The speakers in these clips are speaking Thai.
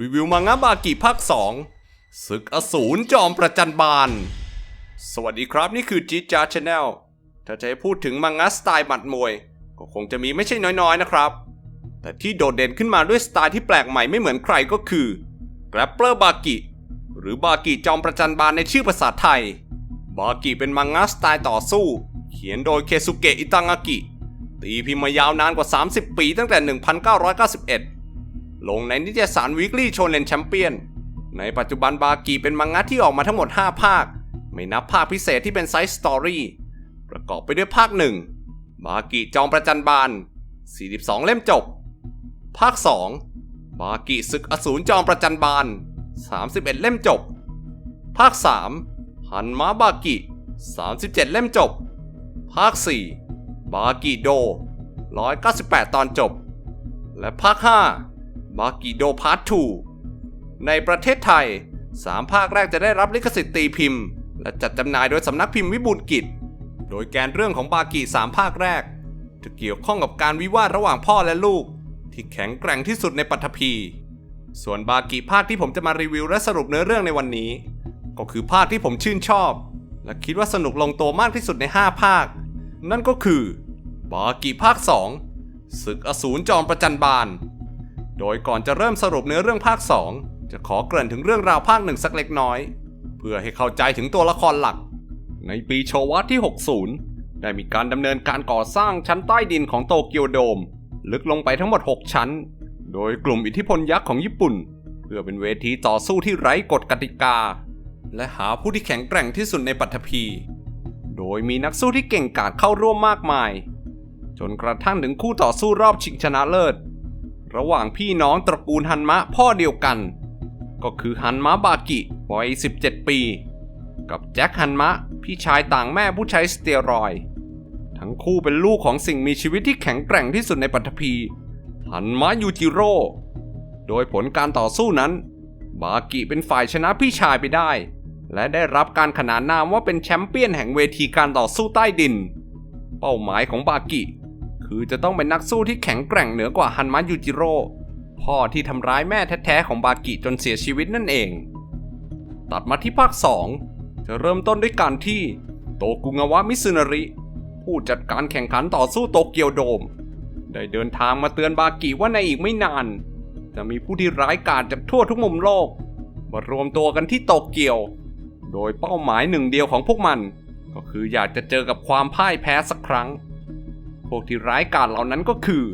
รีวิวมังงะบากิภาค 2 ศึกอสูรจอมประจันบาน สวัสดีครับนี่คือจีจาชาแนลถ้าจะให้พูดถึงมังงะสไตล์หมัดมวย ก็คงจะมีไม่ใช่น้อยๆนะครับ แต่ที่โดดเด่นขึ้นมาด้วยสไตล์ที่แปลกใหม่ไม่เหมือนใครก็คือแกรปเปอร์บากิ หรือบากิจอมประจันบานในชื่อภาษาไทย บากิเป็นมังงะสไตล์ต่อสู้ เขียนโดยเคซุเกะอิตังากิ ตีพิมพ์มายาวนานกว่า 30 ปีตั้งแต่ 1991 ลงในนิตยสารวีคลี่โชเนนแชมเปี้ยนในปัจจุบันบากิเป็นมังงะที่ออกมาทั้งหมด 5 ภาค ไม่นับภาคพิเศษที่เป็นไซส์สตอรี่ประกอบไปด้วยภาค 1 บากิจอมประจันบาน 42 เล่มจบ ภาค 2 บากิศึกอสูรจอมประจันบาน 31 เล่มจบ ภาค 3 หันม้าบากิ 37 เล่มจบ ภาค 4 บากิโด 198 ตอนจบ และภาค 5 บากิโดพาร์ท2ในประเทศไทย 3 ภาคแรกจะได้รับลิขสิทธิ์ตีพิมพ์ และจัดจำหน่ายโดยสำนักพิมพ์วิบูลกิจ โดยแกนเรื่องของบากิ3ภาคแรก จะเกี่ยวข้องกับการวิวาทระหว่างพ่อและลูก ที่แข็งแกร่งที่สุดในปัทภีส่วนบากิภาคที่ผมจะมารีวิวและสรุปเนื้อเรื่องในวันนี้ ก็คือภาคที่ผมชื่นชอบ และคิดว่าสนุกลงตัวมากที่สุดใน 5 ภาค นั่นก็คือ บากิภาค 2 ศึกอสูรจอมประจันบาน โดยก่อนจะเริ่มสรุปเนื้อเรื่องภาค 2 จะขอเกริ่นถึงเรื่องราวภาคหนึ่งสักเล็กน้อย เพื่อให้เข้าใจถึงตัวละครหลัก ในปีโชวะที่ 60 ได้มีการดำเนินการก่อสร้างชั้นใต้ดินของโตเกียวโดม ลึกลงไปทั้งหมด 6 ชั้น โดยกลุ่มอิทธิพลยักษ์ของญี่ปุ่น เพื่อเป็นเวทีต่อสู้ที่ไร้กฎกติกา และหาผู้ที่แข็งแกร่งที่สุดในปัทภีโดยมีนักสู้ที่เก่งกาจเข้าร่วมมากมาย จนกระทั่งถึงคู่ต่อสู้รอบชิงชนะเลิศ ระหว่างพี่น้องตระกูลฮันมะพ่อเดียวกัน ก็คือฮันมะบากิวัย 17 ปี กับแจ็คฮันมะพี่ชายต่างแม่ผู้ใช้สเตียรอย ทั้งคู่เป็นลูกของสิ่งมีชีวิตที่แข็งแกร่งที่สุดในปัทภีฮันมะยูจิโร่โดยผลการต่อสู้นั้น บากิเป็นฝ่ายชนะพี่ชายไปได้ และได้รับการขนานนามว่าเป็นแชมเปี้ยนแห่งเวทีการต่อสู้ใต้ดิน เป้าหมายของบากิ คือจะต้องเป็นนักสู้ที่แข็งแกร่งเหนือกว่าฮันมะยูจิโร่พ่อที่ทำร้ายแม่แท้ๆของบากิจนเสียชีวิตนั่นเอง ตัดมาที่ภาค 2 จะเริ่มต้นด้วยการที่ โตกุงาวะมิซึนาริ ผู้จัดการแข่งขันต่อสู้โตเกียวโดม ได้เดินทางมาเตือนบากิว่าในอีกไม่นาน จะมีผู้ที่ร้ายกาจจากทั่วทุกมุมโลก มารวมตัวกันที่โตเกียว โดยเป้าหมายหนึ่งเดียวของพวกมัน ก็คืออยากจะเจอกับความพ่ายแพ้สักครั้ง วกที่ร้ายกาจเหล่านั้นก็คือ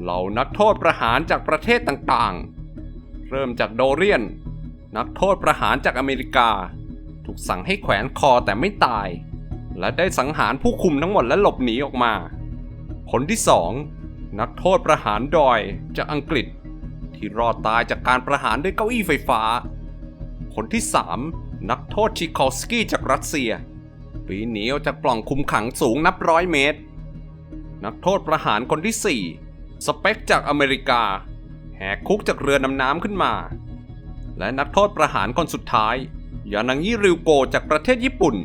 เหล่านักโทษประหารจากประเทศต่างๆ เริ่มจากโดเรียน นักโทษประหารจากอเมริกา ถูกสั่งให้แขวนคอแต่ไม่ตาย และได้สังหารผู้คุมทั้งหมดและหลบหนีออกมา คนที่สองนักโทษประหารดอยจากอังกฤษ ที่รอดตายจากการประหารด้วยเก้าอี้ไฟฟ้า คนที่3นักโทษชิคอสกี้จากรัสเซียปีนหนีออกจากปล่องคุมขังสูงนับร้อยเมตร นักโทษประหารคนที่ 4 สเปกจากอเมริกา แหกคุกจากเรือนำน้ำขึ้นมา และนักโทษประหารคนสุดท้าย ยานังยิริวโกจากประเทศญี่ปุ่น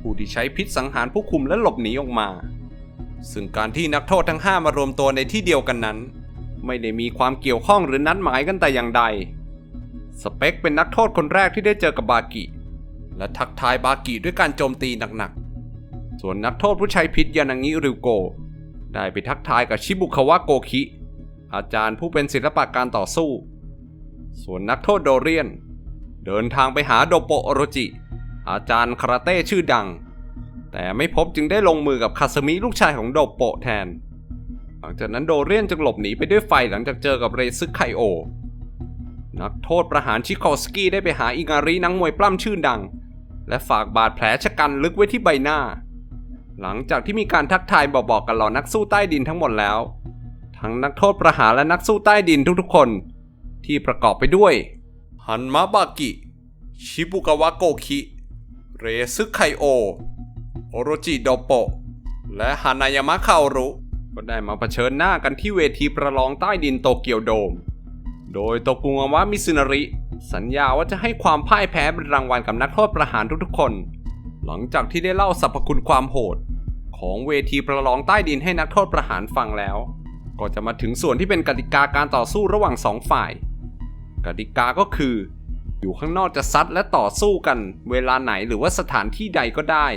ผู้ที่ใช้พิษสังหารผู้คุมและหลบหนีออกมา ซึ่งการที่นักโทษทั้ง 5 มารวมตัวในที่เดียวกันนั้น ไม่ได้มีความเกี่ยวข้องหรือนัดหมายกันแต่อย่างใด สเปกเป็นนักโทษคนแรกที่ได้เจอกับบากิ และทักทายบากิด้วยการโจมตีหนักๆ ส่วนนักโทษผู้ใช้พิษยานังงิริวโก ได้ไปทักทายกับชิบุคาวะโกคิ อาจารย์ผู้เป็นศิลปะการต่อสู้ ส่วนนักโทษโดเรียน เดินทางไปหาโดโปโอโรจิ อาจารย์คาราเต้ชื่อดัง แต่ไม่พบจึงได้ลงมือกับคาสมิลูกชายของโดโปแทน หลังจากนั้นโดเรียนจึงหลบหนีไปด้วยไฟหลังจากเจอกับเรซึไคโอ นักโทษประหารชิคอสกี้ได้ไปหาอิงารินักมวยปล้ำชื่อดัง และฝากบาดแผลชะกันลึกไว้ที่ใบหน้า หลังจากที่มีการทักทายบอกๆกันเหล่านักสู้ใต้ดินทั้งหมดแล้ว ทั้งนักโทษประหารและนักสู้ใต้ดินทุกๆคน ที่ประกอบไปด้วยฮันมาบากิ ชิบุกาวะโกคิ เรซึไคโอ โอโรจิโดโปะ และฮานายามะคาโอรุ ก็ได้มาเผชิญหน้ากันที่เวทีประลองใต้ดินโตเกียวโดม โดยโตกุงาวะมิซึนาริ สัญญาว่าจะให้ความพ่ายแพ้เป็นรางวัลกับนักโทษประหารทุกๆคน หลังจากที่ได้เล่าสรรพคุณความโหด ของเวทีประลองใต้ดินให้นักโทษประหารฟังแล้ว ก็จะมาถึงส่วนที่เป็นกติกาการต่อสู้ระหว่างสองฝ่าย กติกาก็คือ อยู่ข้างนอกจะซัดและต่อสู้กัน เวลาไหนหรือว่าสถานที่ใดก็ได้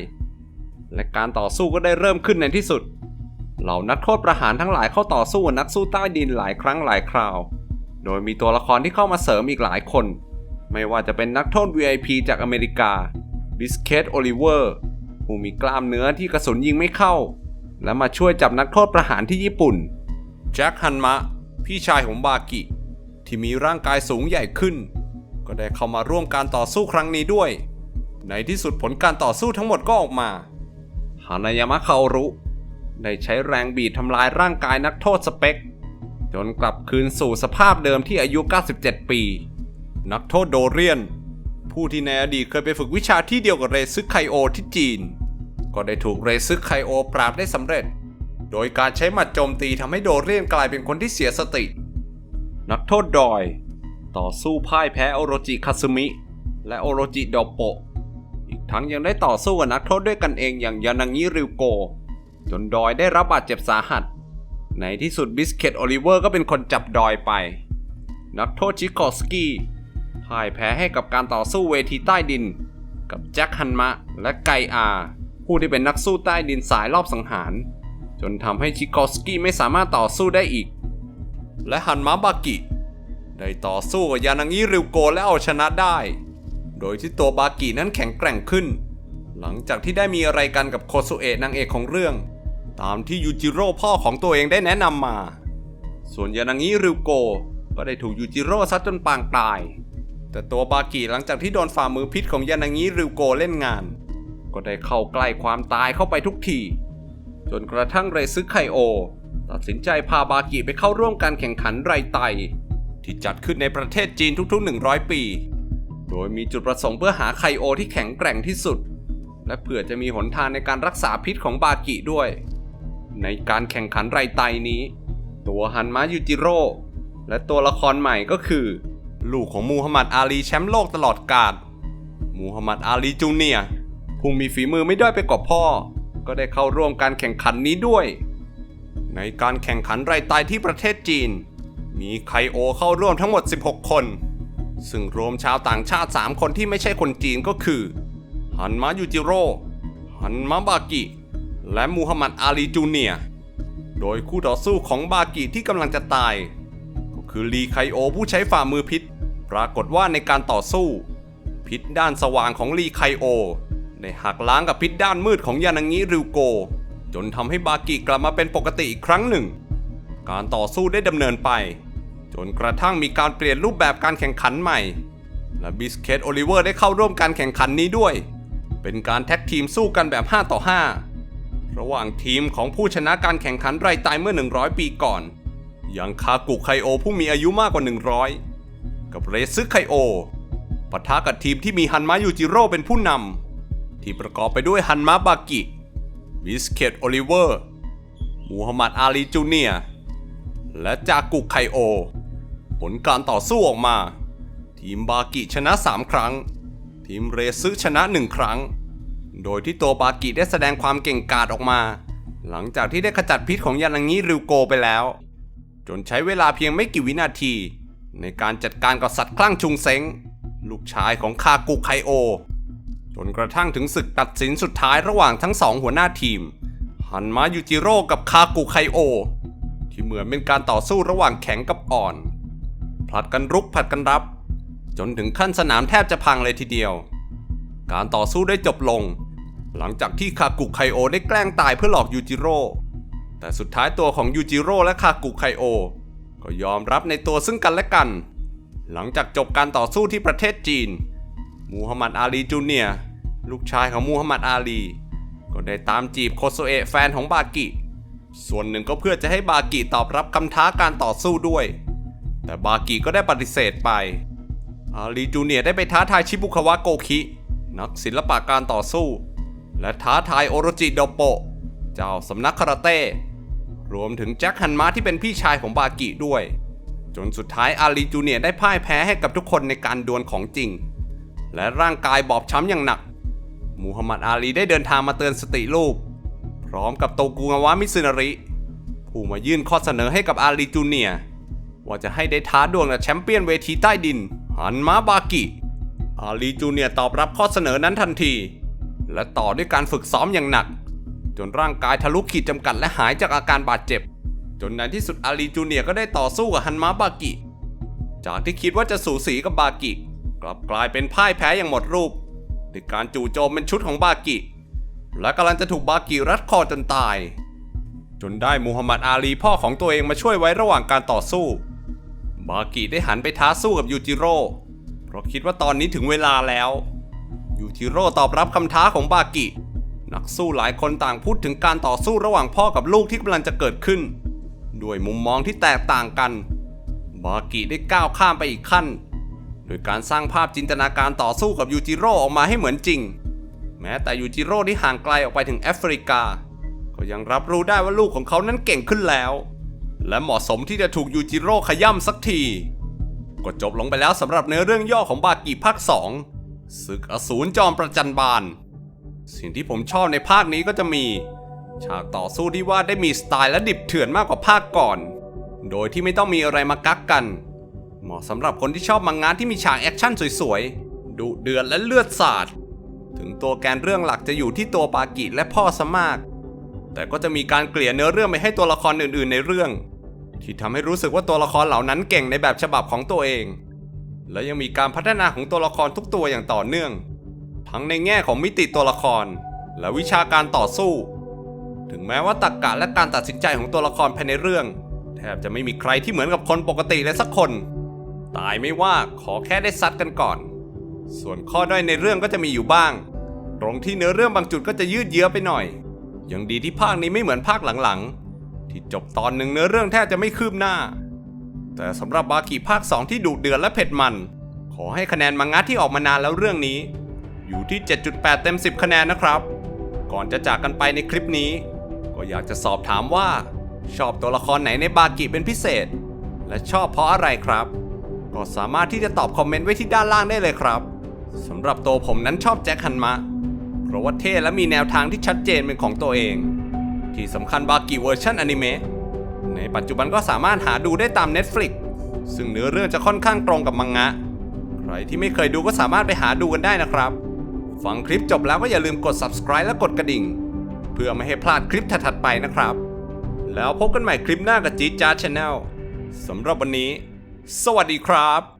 และการต่อสู้ก็ได้เริ่มขึ้นในที่สุด เหล่านักโทษประหารทั้งหลายเข้าต่อสู้กับนักสู้ใต้ดินหลายครั้งหลายคราว โดยมีตัวละครที่เข้ามาเสริมอีกหลายคน ไม่ว่าจะเป็นนักโทษ VIP จากอเมริกา บิสเคตโอลิเวอร์ผู้มีกล้ามเนื้อที่กระสุนยิงไม่เข้า และมาช่วยจับนักโทษประหารที่ญี่ปุ่น แจ็คฮันมะ พี่ชายของบากิ ที่มีร่างกายสูงใหญ่ขึ้น ก็ได้เข้ามาร่วมการต่อสู้ครั้งนี้ด้วย ในที่สุดผลการต่อสู้ทั้งหมดก็ออกมาฮานายามะคาโอรุ ได้ใช้แรงบีบทำลายร่างกายนักโทษสเปกจนกลับคืนสู่สภาพเดิมที่อายุ 97 ปี นักโทษโดเรียน ผู้ที่ในอดีตเคยไปฝึกวิชาที่เดียวกับเรซึกไคโอที่จีน ก็ได้ถูกเรซึกไคโอปราบได้สำเร็จ โดยการใช้หมัดโจมตีทำให้โดเรียนกลายเป็นคนที่เสียสติ นักโทษดอย ต่อสู้พ่ายแพ้โอโรจิคาซึมิ และโอโรจิดอโปะ อีกทั้งยังได้ต่อสู้กับนักโทษด้วยกันเองอย่างยานางิริวโก จนดอยได้รับบาดเจ็บสาหัส ในที่สุดบิสเกตโอลิเวอร์ก็เป็นคนจับดอยไป นักโทษชิคอสกี้ พ่ายแพ้ให้กับการต่อสู้เวทีใต้ดิน กับแจ็คฮันมะ และไกอา ผู้ที่เป็นนักสู้ใต้ดินสายรอบสังหาร จนทำให้ชิคอสกี้ไม่สามารถต่อสู้ได้อีก และฮันมะบากิ ได้ต่อสู้กับยานางิริวโกและเอาชนะได้ โดยที่ตัวบากินั้นแข็งแกร่งขึ้น หลังจากที่ได้มีอะไรกันกับโคซุเอะนางเอกของเรื่อง ตามที่ยูจิโร่พ่อของตัวเองได้แนะนำมา ส่วนยานางิริวโกก็ได้ถูกยูจิโร่ซัดจนปางตาย แต่ตัวบากิหลังจากที่โดนฝ่ามือพิษของยานางิริวโกเล่นงาน ก็ได้เข้าใกล้ความตายเข้าไปทุกที จนกระทั่งเรซึไคโอ ตัดสินใจพาบากิไปเข้าร่วมการแข่งขันไรไต ที่จัดขึ้นในประเทศจีนทุกๆ 100 ปี โดยมีจุดประสงค์เพื่อหาไคโอที่แข็งแกร่งที่สุด และเผื่อจะมีหนทางในการรักษาพิษของบากิด้วย ในการแข่งขันไรไตนี้ ตัวฮันมะยูจิโร่และตัวละครใหม่ก็คือ ลูกของมูฮัมหมัดอาลีแชมป์โลกตลอดกาลมูฮัมหมัดอาลีจูเนียผู้มีฝีมือไม่ด้อยไปกว่าพ่อ ก็ได้เข้าร่วมการแข่งขันนี้ด้วย ในการแข่งขันไรไตที่ประเทศจีน มีไคโอเข้าร่วมทั้งหมด 16 คน ซึ่งรวมชาวต่างชาติ 3 คนที่ไม่ใช่คนจีนก็คือ ฮันมะยูจิโร่ฮันมะบากิ และมูฮัมหมัดอาลีจูเนียโดยคู่ต่อสู้ของบากิที่กำลังจะตาย ก็คือลีไคโอผู้ใช้ฝ่ามือพิษ ปรากฏว่าในการต่อสู้ พิษด้านสว่างของลีไคโอได้หักล้างกับพิษด้านมืดของยานางิริวโก จนทำให้บากิกลับมาเป็นปกติอีกครั้งหนึ่ง การต่อสู้ได้ดำเนินไป จนกระทั่งมีการเปลี่ยนรูปแบบการแข่งขันใหม่ และบิสเคตโอลิเวอร์ได้เข้าร่วมการแข่งขันนี้ด้วย เป็นการแท็กทีมสู้กันแบบ 5 ต่อ 5 ระหว่างทีมของผู้ชนะการแข่งขันไรตายเมื่อ 100 ปีก่อน อย่างคากุไคโอผู้มีอายุมากกว่า 100 กับเรซึไคโอปะทะกับทีมที่มีฮันมะยูจิโร่เป็นผู้นำที่ประกอบไปด้วยฮันมะบากิ บิสเคตโอลิเวอร์ มูฮัมหมัดอาลีจูเนียและจากุไคโอ ผลการต่อสู้ออกมา ทีมบากิชนะ 3 ครั้ง ทีมเรซึชนะ 1 ครั้ง โดยที่ตัวบากิได้แสดงความเก่งกาจออกมา หลังจากที่ได้ขจัดพิษของยานางิริวโกไปแล้ว จนใช้เวลาเพียงไม่กี่วินาที ในการจัดการกับสัตว์คลั่งชุงเซ็งลูกชายของคากุไคโอ จนกระทั่งถึงศึกตัดสินสุดท้ายระหว่างทั้งสองหัวหน้าทีมฮันมายูจิโร่กับคากุไคโอ ที่เหมือนเป็นการต่อสู้ระหว่างแข็งกับอ่อน ผลัดกันรุกผลัดกันรับ จนถึงขั้นสนามแทบจะพังเลยทีเดียว การต่อสู้ได้จบลง หลังจากที่คากุไคโอได้แกล้งตายเพื่อหลอกยูจิโร่แต่สุดท้ายตัวของยูจิโร่และคากุไคโอ ก็ยอมรับในตัวซึ่งกันและกัน หลังจากจบการต่อสู้ที่ประเทศจีน มูฮัมหมัดอาลีจูเนียลูกชายของมูฮัมหมัดอาลี ก็ได้ตามจีบโคโซเอะแฟนของบากิ ส่วนหนึ่งก็เพื่อจะให้บากิตอบรับคำท้าการต่อสู้ด้วย แต่บากิก็ได้ปฏิเสธไป อาลีจูเนียได้ไปท้าทายชิบุคาวะโกคิ นักศิลปะการต่อสู้ และท้าทายโอโรจิโดโป เจ้าสำนักคาราเต้ รวมถึงแจ็คฮันมาที่เป็นพี่ชายของบากิด้วย จนสุดท้ายอาลีจูเนียได้พ่ายแพ้ให้กับทุกคนในการดวลของจริง และร่างกายบอบช้ำอย่างหนัก มูฮัมหมัดอาลีได้เดินทางมาเตือนสติลูก พร้อมกับโตกุงาวะมิซึนาริ ผู้มายื่นข้อเสนอให้กับอาลีจูเนียว่าจะให้ได้ท้าดวลกับแชมเปี้ยนเวทีใต้ดินหันมาบากิอาลีจูเนียตอบรับข้อเสนอนั้นทันที และต่อด้วยการฝึกซ้อมอย่างหนัก จนร่างกายทะลุขีดจำกัดและหายจากอาการบาดเจ็บ จนในที่สุดอาลีจูเนียก็ได้ต่อสู้กับฮันมาบากิ จากที่คิดว่าจะสูสีกับบากิ กลับกลายเป็นพ่ายแพ้อย่างหมดรูปด้วยการจู่โจมเป็นชุดของบากิ และกำลังจะถูกบากิรัดคอจนตาย จนได้มูฮัมหมัดอาลีพ่อของตัวเองมาช่วยไว้ระหว่างการต่อสู้ บากิได้หันไปท้าสู้กับยูจิโร่เพราะคิดว่าตอนนี้ถึงเวลาแล้วยูจิโร่ตอบรับคำท้าของบากิ นักสู้หลายคนต่างพูดถึงการต่อสู้ระหว่างพ่อกับลูกที่กำลังจะเกิดขึ้น ด้วยมุมมองที่แตกต่างกัน บากิได้ก้าวข้ามไปอีกขั้น โดยการสร้างภาพจินตนาการต่อสู้กับยูจิโร่ออกมาให้เหมือนจริง แม้แต่ยูจิโร่ที่ห่างไกลออกไปถึงแอฟริกา ก็ยังรับรู้ได้ว่าลูกของเขานั้นเก่งขึ้นแล้ว และเหมาะสมที่จะถูกยูจิโร่ขย่ำสักที ก็จบลงไปแล้วสำหรับเนื้อเรื่องย่อของบากิภาค2ศึกอสูรจอมประจันบาน สิ่งที่ผมชอบในภาคนี้ก็จะมี ฉากต่อสู้ที่ว่าได้มีสไตล์และดิบเถื่อนมากกว่าภาคก่อน โดยที่ไม่ต้องมีอะไรมากักกัน เหมาะสำหรับคนที่ชอบมังงะที่มีฉากแอคชั่นสวยๆ ดุเดือดและเลือดสาด ถึงตัวแกนเรื่องหลักจะอยู่ที่ตัวปากิและพ่อซะมาก แต่ก็จะมีการเกลี่ยเนื้อเรื่องไปให้ตัวละครอื่นๆ ในเรื่อง ที่ทำให้รู้สึกว่าตัวละครเหล่านั้นเก่งในแบบฉบับของตัวเอง และยังมีการพัฒนาของตัวละครทุกตัวอย่างต่อเนื่อง ทั้งในแง่ของมิติตัวละคร และวิชาการต่อสู้ ถึงแม้ว่าตรรกกะและการตัดสินใจของตัวละครภายในเรื่อง แทบจะไม่มีใครที่เหมือนกับคนปกติเลยสักคน ตายไม่ว่าขอแค่ได้ซัดกันก่อน ส่วนข้อด้อยในเรื่องก็จะมีอยู่บ้าง ตรงที่เนื้อเรื่องบางจุดก็จะยืดเยื้อไปหน่อยยังดีที่ภาคนี้ไม่เหมือนภาคหลังๆ ที่จบตอนหนึ่งเนื้อเรื่องแทบจะไม่คืบหน้า แต่สำหรับบากิภาค 2 ที่ดุเดือดและเผ็ดมัน ขอให้คะแนนมังงะที่ออกมานานแล้วเรื่องนี้ อยู่ที่ 7.8 เต็ม 10 คะแนนนะครับ ก่อนจะจากกันไปในคลิปนี้ ก็อยากจะสอบถามว่า ชอบตัวละครไหนในบากิเป็นพิเศษ และชอบเพราะอะไรครับ ก็สามารถที่จะตอบคอมเมนต์ไว้ที่ด้านล่างได้เลยครับสำหรับตัวผมนั้นชอบแจ็คฮันมะ เพราะว่าเท่และมีแนวทางที่ชัดเจนเป็นของตัวเอง ที่สำคัญบากิเวอร์ชันอนิเมะในปัจจุบันก็สามารถหาดูได้ตาม Netflix ซึ่งเนื้อเรื่องจะค่อนข้างตรงกับมังงะ ใครที่ไม่เคยดูก็สามารถไปหาดูกันได้นะครับ ฟังคลิปจบแล้วก็อย่าลืมกด subscribe และกดกระดิ่ง เพื่อไม่ให้พลาดคลิปถัดๆไปนะครับ แล้วพบกันใหม่คลิปหน้ากับจีจ้าชาแนลสำหรับวันนี้ สวัสดีครับ